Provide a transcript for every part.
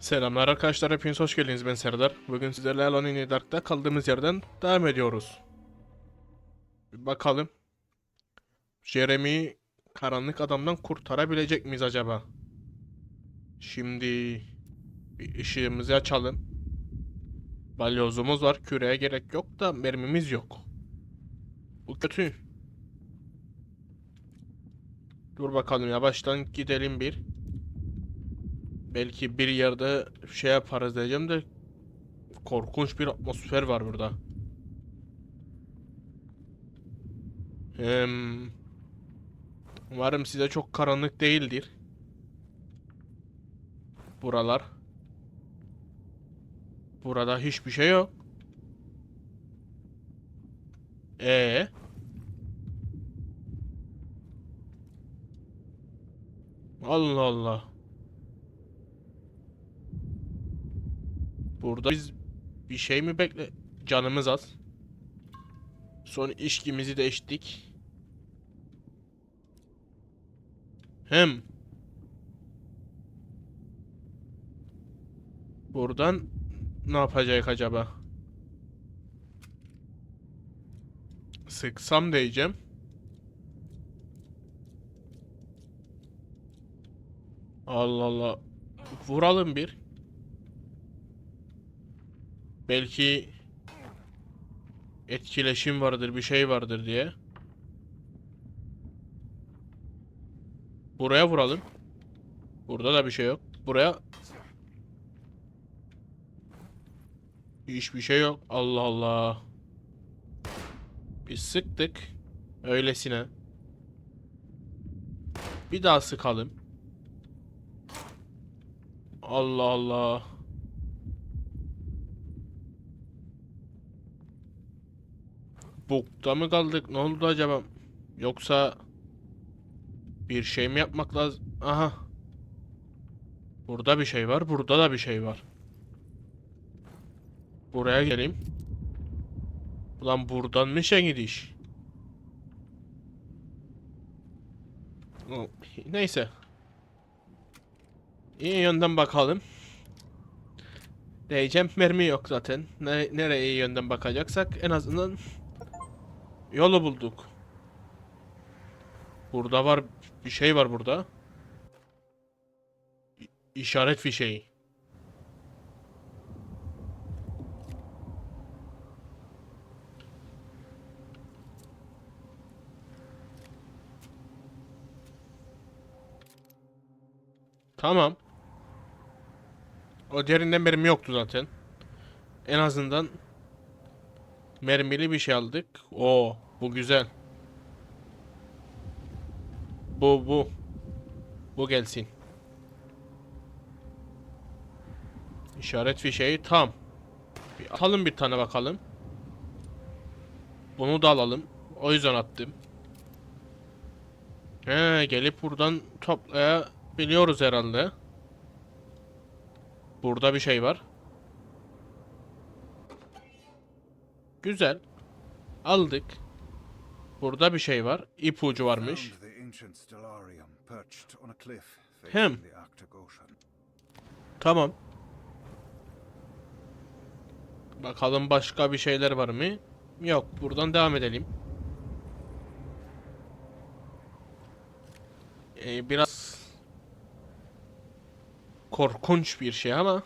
Selamlar arkadaşlar hepiniz hoş geldiniz ben Serdar. Bugün sizlerle Alone in Dark'ta kaldığımız yerden devam ediyoruz. Bir bakalım. Jeremy'yi karanlık adamdan kurtarabilecek miyiz acaba? Şimdi bir ışığımızı açalım. Balyozumuz var. Küreye gerek yok da mermimiz yok. Bu kötü. Dur bakalım yavaştan gidelim bir. Belki bir yerde şey yaparız diyeceğim de korkunç bir atmosfer var burada. Hem umarım size çok karanlık değildir. Buralar. Burada hiçbir şey yok. Ee. Allah Allah. Burada biz bir şey mi bekle? Canımız az. Son içkimizi de içtik. Hem buradan ne yapacak acaba? Sıksam diyeceğim. Allah Allah. Vuralım bir. Belki etkileşim vardır, bir şey vardır diye. Buraya vuralım. Burada da bir şey yok. Buraya hiçbir şey yok. Allah Allah. Biz sıktık. Öylesine. Bir daha sıkalım. Allah Allah. Bukta mı kaldık? Ne oldu acaba? Yoksa bir şey mi yapmak lazım? Aha. Burada bir şey var. Burada da bir şey var. Buraya geleyim. Ulan buradan mı şey gidiş? Neyse. İyi yönden bakalım. Diyeceğim mermi yok zaten. Ne, nereye iyi yönden bakacaksak en azından Yolu bulduk. Burada var bir şey var burada. İ- İşaret fişeği. Tamam. O diğerinden mermi yoktu zaten. En azından Mermili bir şey aldık. Oo, bu güzel. Bu bu. Bu gelsin. İşaret fişeği tam. Bir atalım bir tane bakalım. Bunu da alalım. O yüzden attım. He, gelip buradan toplayabiliyoruz herhalde. Burada bir şey var. Güzel. Aldık. Burada bir şey var. İpucu varmış. Hem. Tamam. Bakalım başka bir şeyler var mı? Yok. Buradan devam edelim. Ee, biraz korkunç bir şey ama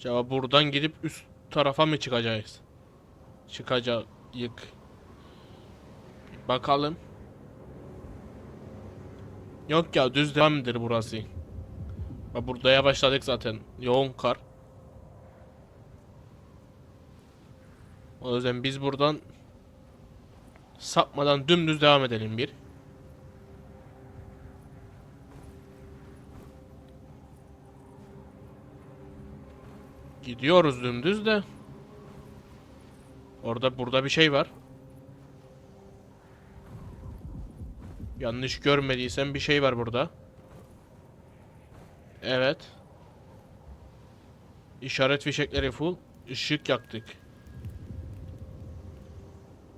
Acaba buradan gidip üst tarafa mı çıkacağız? Çıkacak. Yık. Bakalım. Yok ya düz devamdır burası. Burada yavaşladık zaten. Yoğun kar. O yüzden biz buradan sapmadan dümdüz devam edelim bir. Gidiyoruz dümdüz de. Orada burada bir şey var. Yanlış görmediysem bir şey var burada. Evet. İşaret fişekleri full. Işık yaktık.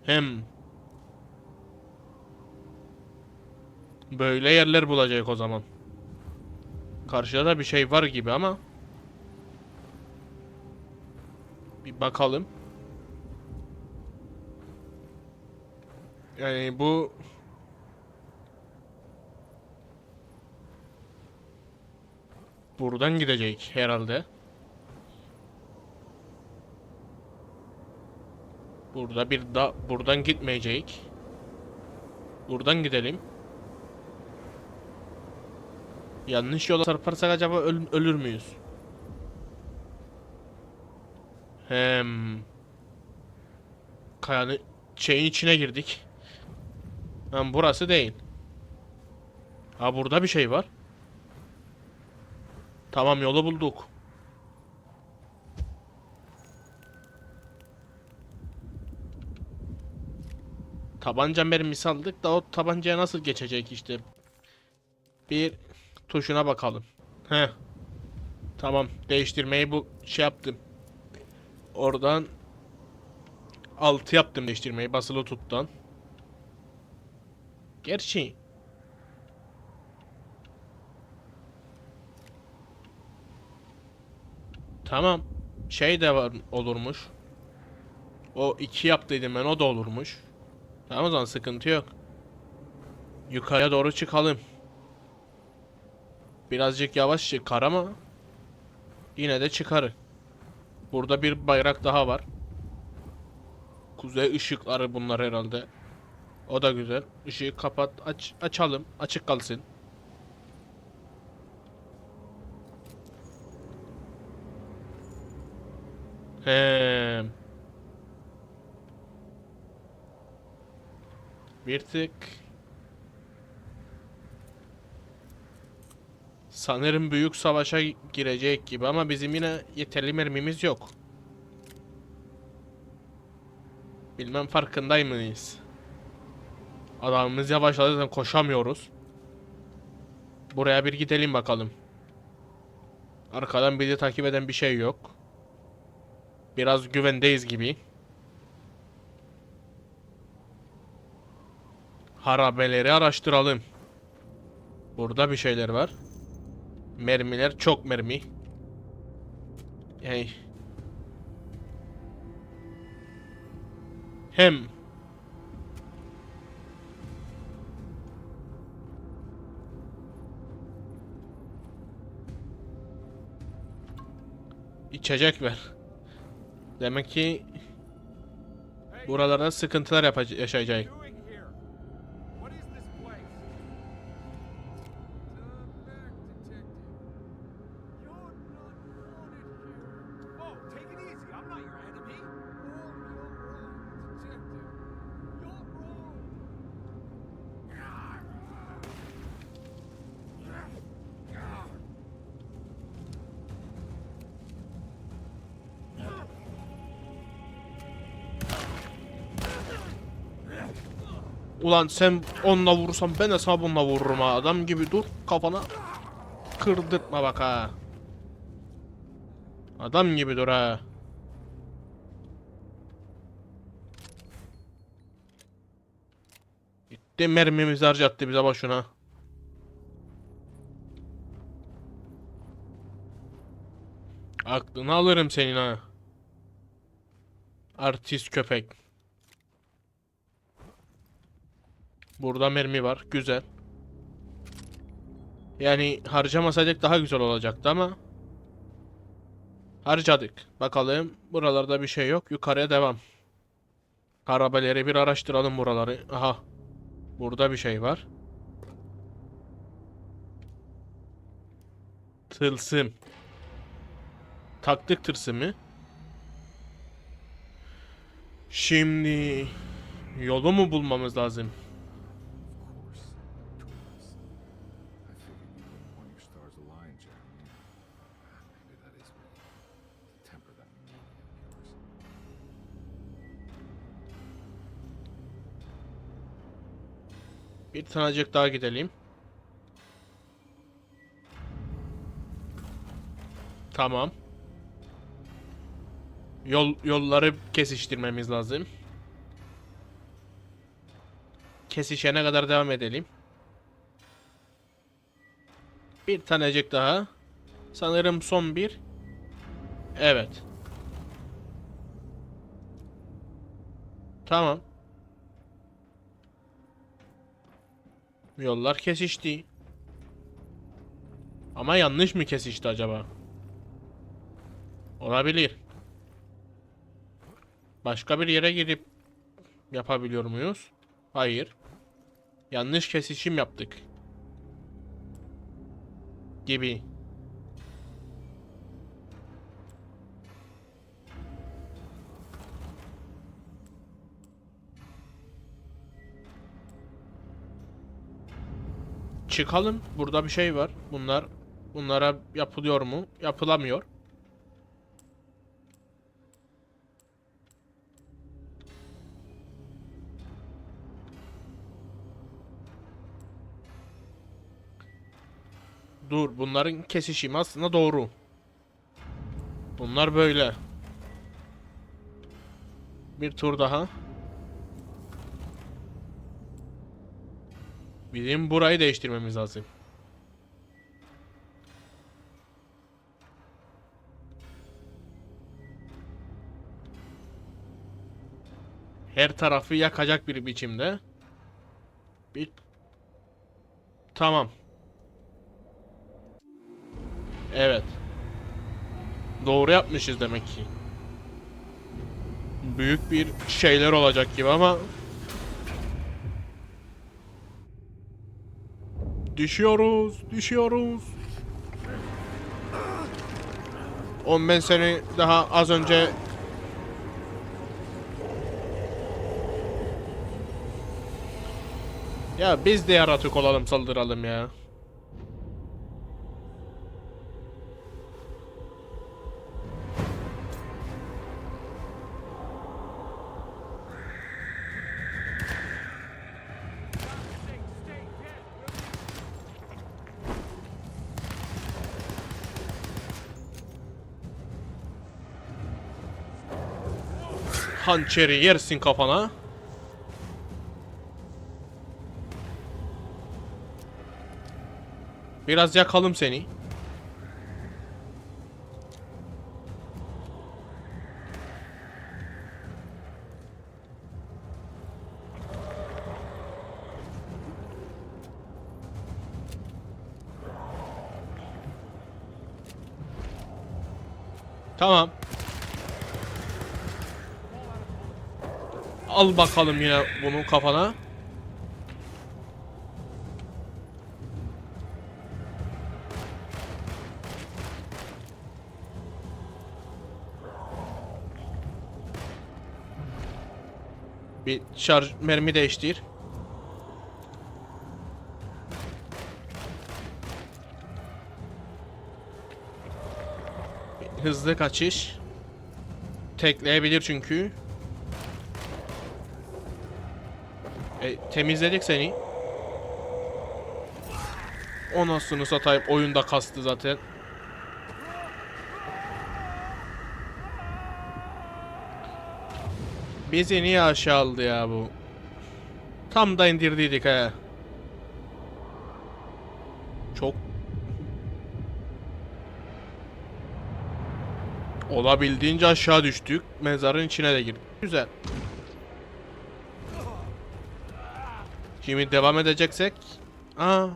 Hem. Böyle yerler bulacak o zaman. Karşıda da bir şey var gibi ama. Bir bakalım. Yani bu buradan gidecek herhalde. Burada bir da buradan gitmeyecek. Buradan gidelim. Yanlış yola çarparsak acaba öl- ölür müyüz? Hem kayanın şeyin içine girdik. Hem burası değil. Ha burada bir şey var. Tamam yolu bulduk. Tabanca mermisi aldık da o tabancaya nasıl geçecek işte. Bir tuşuna bakalım. He. Tamam değiştirmeyi bu şey yaptım. Oradan 6 yaptım değiştirmeyi basılı tuttan. Gerçi Tamam. Şey de var olurmuş. O iki yaptıydım ben o da olurmuş. Tamam o zaman sıkıntı yok. Yukarıya doğru çıkalım. Birazcık yavaş çıkar ama yine de çıkarır. Burada bir bayrak daha var. Kuzey ışıkları bunlar herhalde. O da güzel. Işığı kapat, aç, açalım. Açık kalsın. He. Bir tık. Sanırım büyük savaşa girecek gibi ama bizim yine yeterli mermimiz yok. Bilmem farkındayım mıyız? Adamımız yavaşladı zaten koşamıyoruz. Buraya bir gidelim bakalım. Arkadan bizi takip eden bir şey yok. Biraz güvendeyiz gibi. Harabeleri araştıralım. Burada bir şeyler var. Mermiler çok mermi. Yani hem içecek ver. Demek ki buralarda sıkıntılar yaşayacak. Ulan sen onunla vurursan ben de sana bununla vururum ha. Adam gibi dur kafana. Kırdırtma bak ha. Adam gibi dur ha. Gitti mermimizi harcattı bize boşuna. Aklını alırım senin ha. Artist köpek. Burada mermi var. Güzel. Yani harcamasaydık daha güzel olacaktı ama harcadık. Bakalım buralarda bir şey yok. Yukarıya devam. Arabaları bir araştıralım buraları. Aha. Burada bir şey var. Tılsım. Taktık tılsımı. Şimdi yolu mu bulmamız lazım? Bir tanecik daha gidelim. Tamam. Yol yolları kesiştirmemiz lazım. Kesişene kadar devam edelim. Bir tanecik daha. Sanırım son bir. Evet. Tamam. Yollar kesişti. Ama yanlış mı kesişti acaba? Olabilir. Başka bir yere girip yapabiliyor muyuz? Hayır. Yanlış kesişim yaptık. Gibi. Çıkalım. Burada bir şey var. Bunlar bunlara yapılıyor mu? Yapılamıyor. Dur, bunların kesişimi aslında doğru. Bunlar böyle. Bir tur daha. Bizim burayı değiştirmemiz lazım. Her tarafı yakacak bir biçimde. Bir Tamam. Evet. Doğru yapmışız demek ki. Büyük bir şeyler olacak gibi ama Düşüyoruz, düşüyoruz. Oğlum ben seni daha az önce Ya biz de yaratık olalım saldıralım ya. Hançeri yersin kafana. Biraz yakalım seni. Tamam. Al bakalım yine bunu kafana. Bir şarj mermi değiştir. Hızlı kaçış. Tekleyebilir çünkü. E, temizledik seni. O nasılını satayım oyunda kastı zaten. Bizi niye aşağı aldı ya bu? Tam da indirdiydik he. Çok Olabildiğince aşağı düştük. Mezarın içine de girdik. Güzel. Şimdi devam edeceksek. Aa.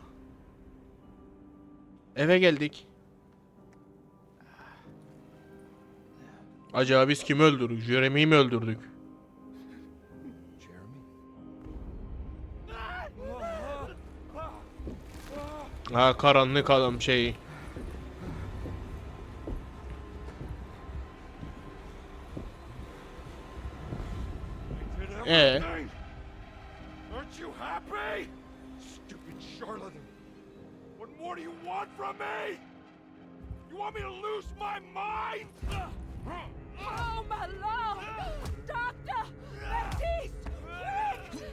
Eve geldik. Acaba biz kimi öldürdük? Jeremy'yi mi öldürdük? Ha karanlık adam şeyi. Did charlatan. What more do you want from me? You want me to lose my mind? Oh, my lord! Doctor! Baptiste! Quick!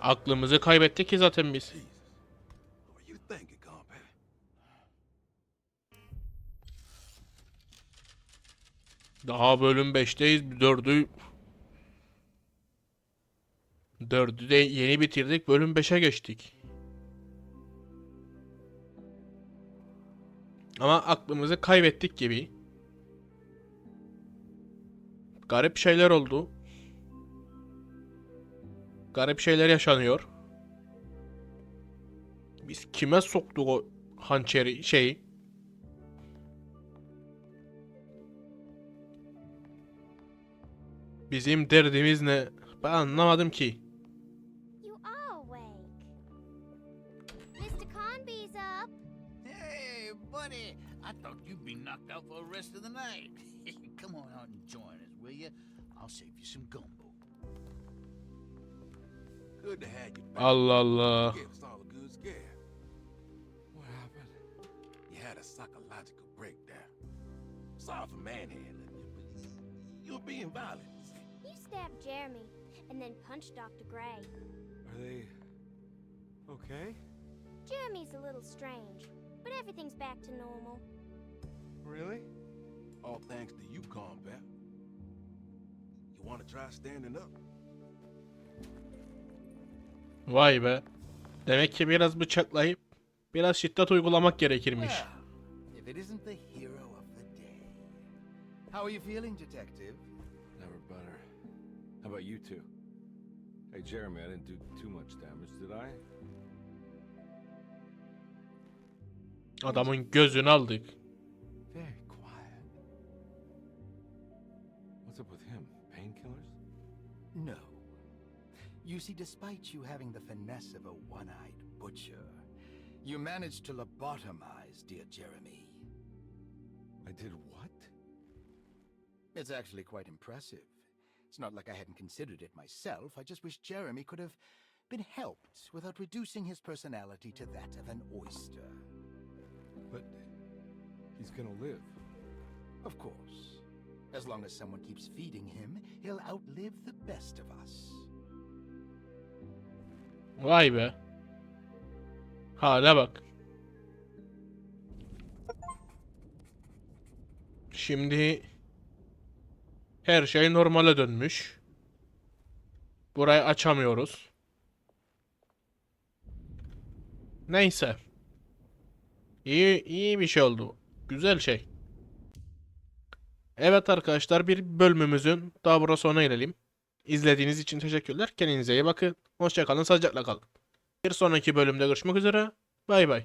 Aklımızı kaybettik ki zaten biz. Daha bölüm 5'teyiz. 4'ü 4'ü de yeni bitirdik. Bölüm 5'e geçtik. Ama aklımızı kaybettik gibi. Garip şeyler oldu. Garip şeyler yaşanıyor. Biz kime soktuk o hançeri şeyi? Bizim derdimiz ne? Ben anlamadım ki. Buddy. I thought you'd be knocked out for the rest of the night. Come on out and join us, will you? I'll save you some gumbo. Good to have you back. Allah Allah. Gave us all a good scare. What happened? You had a psychological breakdown. Sorry for manhandling you, but you were being violent. You stabbed Jeremy and then punched Dr. Gray. Are they okay? Jeremy's a little strange, but everything's back to normal. Really? All thanks to you, combat. You want to try standing up? Vay be. Demek ki biraz bıçaklayıp biraz şiddet uygulamak gerekirmiş. İf it isn't the hero of the day. How are you feeling, detective? Never better. How about you two? Hey, Jeremy, I didn't do too much damage, did I? Adamın gözünü aldık. Very quiet. What's up with him? Painkillers? No. You see, despite you having the finesse of a one-eyed butcher, you managed to lobotomize dear Jeremy. I did what? It's actually quite impressive. It's not like I hadn't considered it myself. I just wish Jeremy could have been helped without reducing his personality to that of an oyster. But he's gonna live. Of course. As long as someone keeps feeding him, he'll outlive the best of us. Vay be. Hala bak. Şimdi her şey normale dönmüş. Burayı açamıyoruz. Neyse. İyi iyi bir şey oldu. Güzel şey. Evet arkadaşlar bir bölümümüzün daha burada sonuna gelelim. İzlediğiniz için teşekkürler. Kendinize iyi bakın. Hoşçakalın, sağlıcakla kalın. Bir sonraki bölümde görüşmek üzere. Bay bay.